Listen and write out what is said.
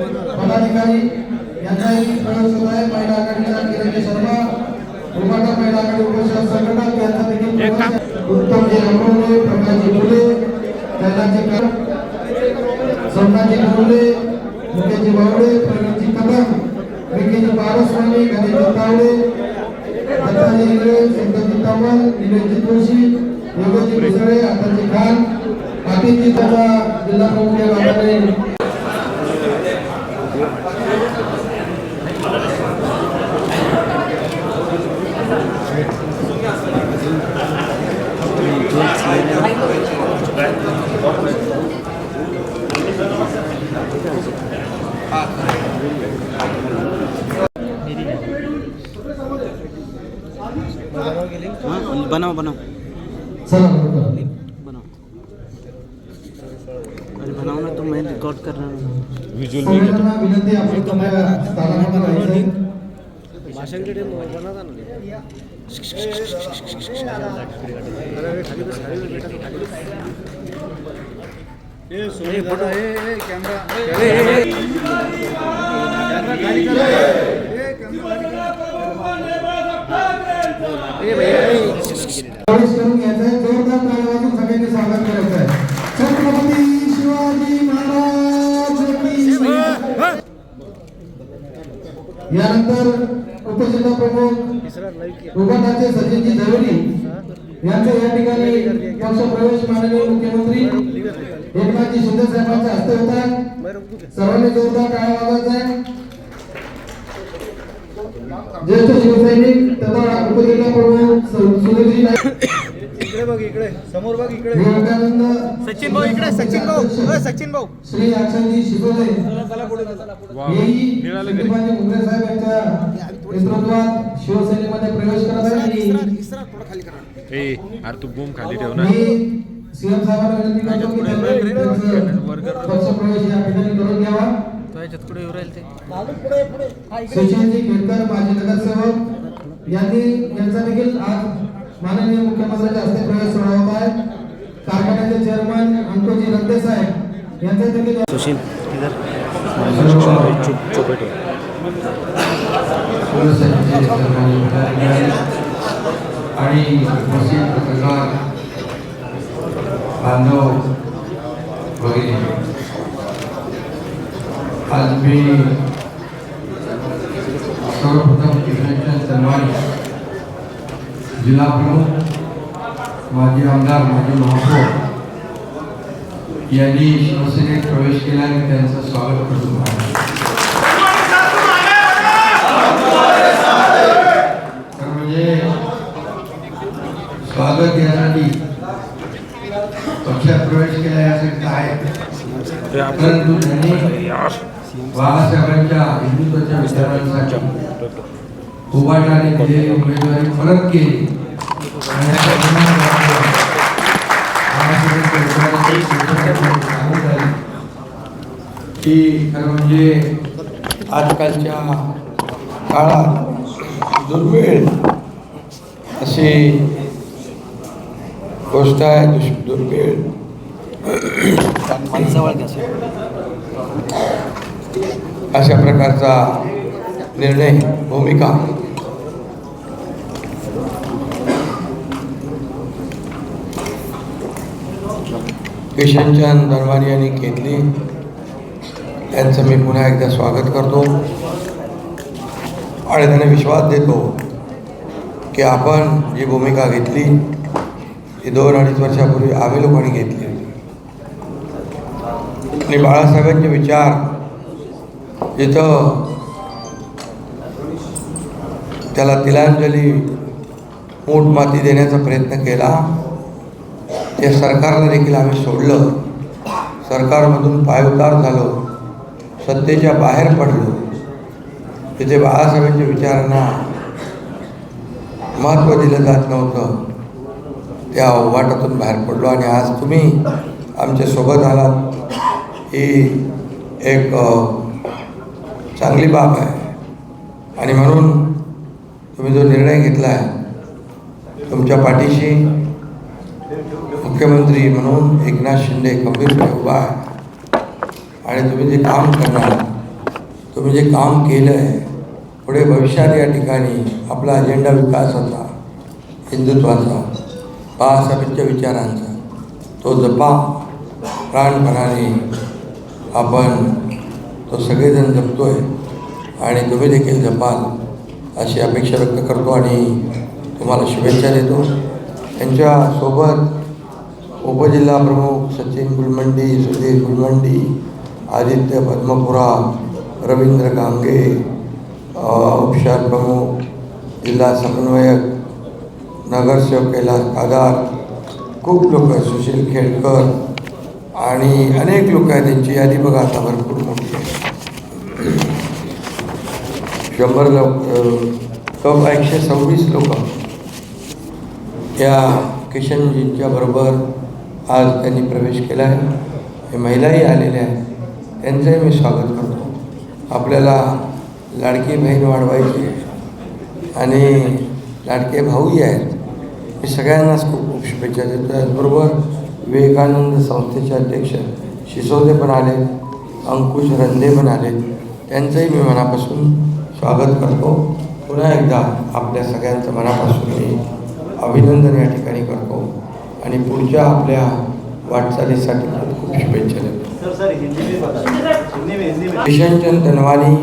पदाधिकारी यांचाही प्रयोग होत आहे महिला आघाडीच्या किरण शर्मा उमाटा महिला आघाडी उपशहर संघटक यांचा देखील उत्तमजी अमरोले प्रकाशजी फुले कैलासजी कर सोमनाथजी फुले मुकेशजी बावडे प्रवीणजी कदम विकेजी पारस्वामी गणेशजी तावडे दत्ताजी इंगळे सिद्धजी तमल निलेशजी जोशी योगजी मिसळे अतलजी खान आतिथी तथा जिल्हा प्रमुख हाँ बनाओ बनाओ चला बरोबर. बनाओ अरे बनाओ ना तो मैं रिकॉर्ड कर रहा हूँ सगळ्यांना विनंती आपण तुमच्या स्थानावर राहायचं प्रवेश करून घ्यायचा आहे जोरदार वाजून सगळ्यांनी स्वागत करायचं आहे छत्रपती शिवाजी महाराज यानंतर उपजिल्हा प्रमुख उभाटाचे सचिनजी झवेरी यांचे या ठिकाणी पक्ष प्रवेश माननीय मुख्यमंत्री एकनाथजी शिंदे साहेबांच्या हस्ते होत आहे. सर्वांनी जोरदार टाळा वाजवायचा आहे. ज्येष्ठ शिवसैनिक तथा उपजिल्हा प्रमुख सु- सुधीरजी नाईक. इकडे बघ इकडे समोर बघ इकडे. विवेकानंद सचिन भाऊ इकडे सचिन भाऊ सचिन भाऊ. श्री साहेब यांच्या नेतृत्वात शिवसेनेमध्ये प्रवेश करत आहे. आणि ए अरे तू बूम खाली ठेव ना. मी सीएम साहेबांना विनंती करतो की त्यांनी त्यांचं पक्ष प्रवेश या ठिकाणी करून घ्यावा. याच्यात कुठे येऊ राहिले ते? खेडकर माजी नगरसेवक यांनी यांचा देखील आज माननीय मुख्यमंत्र्यांच्या हस्ते प्रवेश सोहळा होत आहे. कारखान्याचे चेअरमन अंकोजी रंदे साहेब यांचा देखील सुशील आणि उपस्थित पत्रकार बांधव वगैरे. आज मी सर्वप्रथम कृष्णाच्या सन्मान जिल्हा प्रमुख माजी आमदार माजी महापौर यांनी शिवसेनेत प्रवेश केला आणि त्यांचं स्वागत करतो तर म्हणजे स्वागत यासाठी पक्षात प्रवेश केला यासाठी आहे. परंतु त्यांनी बाळासाहेबांच्या हिंदुत्वाच्या विचारांसाठी उभाटाने दिलेली उमेदवारी परत केली म्हणजे. की खरं म्हणजे आजकालच्या काळात दुर्मिळ अशी गोष्ट आहे दुष- दुर्मिळ. अशा प्रकारचा निर्णय भूमिका. किशनचंद धर्मानी यांनी घेतली. त्यांचं मी पुन्हा एकदा स्वागत करतो. आणि त्यांना विश्वास देतो की आपण जी भूमिका घेतली ती दोन अडीच वर्षापूर्वी आम्ही लोकांनी घेतली. आणि बाळासाहेबांचे विचार जिथं त्याला तिलांजली मूठ माती देण्याचा प्रयत्न केला. ते सरकारला देखील आम्ही सोडलं. सरकारमधून पायउतार झालो. सत्तेच्या बाहेर पडलो. तिथे बाळासाहेबांच्या विचारांना महत्त्व दिलं जात नव्हतं. त्या वाटातून बाहेर पडलो आणि आज तुम्ही आमच्यासोबत आलात. ही एक चांगली बाब आहे. आणि म्हणून तुम्ही जो निर्णय घेतला आहे तुमच्या पाठीशी मुख्यमंत्री म्हणून एकनाथ शिंदे खंबीरपणे उभा आहे. आणि तुम्ही जे काम करणार तुम्ही जे काम केलं आहे पुढे भविष्यात या ठिकाणी आपला अजेंडा विकासाचा हिंदुत्वाचा बाळासाहेबांच्या विचारांचा तो जपा. प्राणपणाने आपण तो सगळेजण जपतो आहे आणि तुम्ही देखील जपाल अशी अपेक्षा व्यक्त करतो आणि तुम्हाला शुभेच्छा देतो. त्यांच्यासोबत उपजिल्हा प्रमुख सचिन गुलमंडी सुधीर गुलमंडी आदित्य पद्मपुरा रवींद्र गांगे अ, प्रमुख जिल्हा समन्वयक नगरसेवक कैलास कादार खूप लोक आहेत सुशील खेडकर आणि अनेक लोक आहेत त्यांची यादी बघा आता भरपूर मोठी आहे. शंभर लोक एकशे सव्वीस लोक. या किशनजींच्या बरोबर आज त्यांनी प्रवेश केला आहे. हे महिलाही आलेल्या आहेत. त्यांचंही मी स्वागत करतो. आपल्याला लाडकी बहीण वाढवायची आणि लाडके भाऊही आहेत. मी सगळ्यांनाच खूप खूप शुभेच्छा देतो. त्याचबरोबर विवेकानंद संस्थेचे अध्यक्ष शिसोदे पण आले अंकुश रंधे पण आले त्यांचंही मी मनापासून स्वागत करतो. पुन्हा एकदा आपल्या सगळ्यांचं मनापासून मी अभिनंदन या ठिकाणी करतो. आणि पुढच्या आपल्या वाटचालीसाठी खूप खूप शुभेच्छा देतो. सर सर हिंदी में बता हिंदी में हिंदी में. किशनचंद धनवानी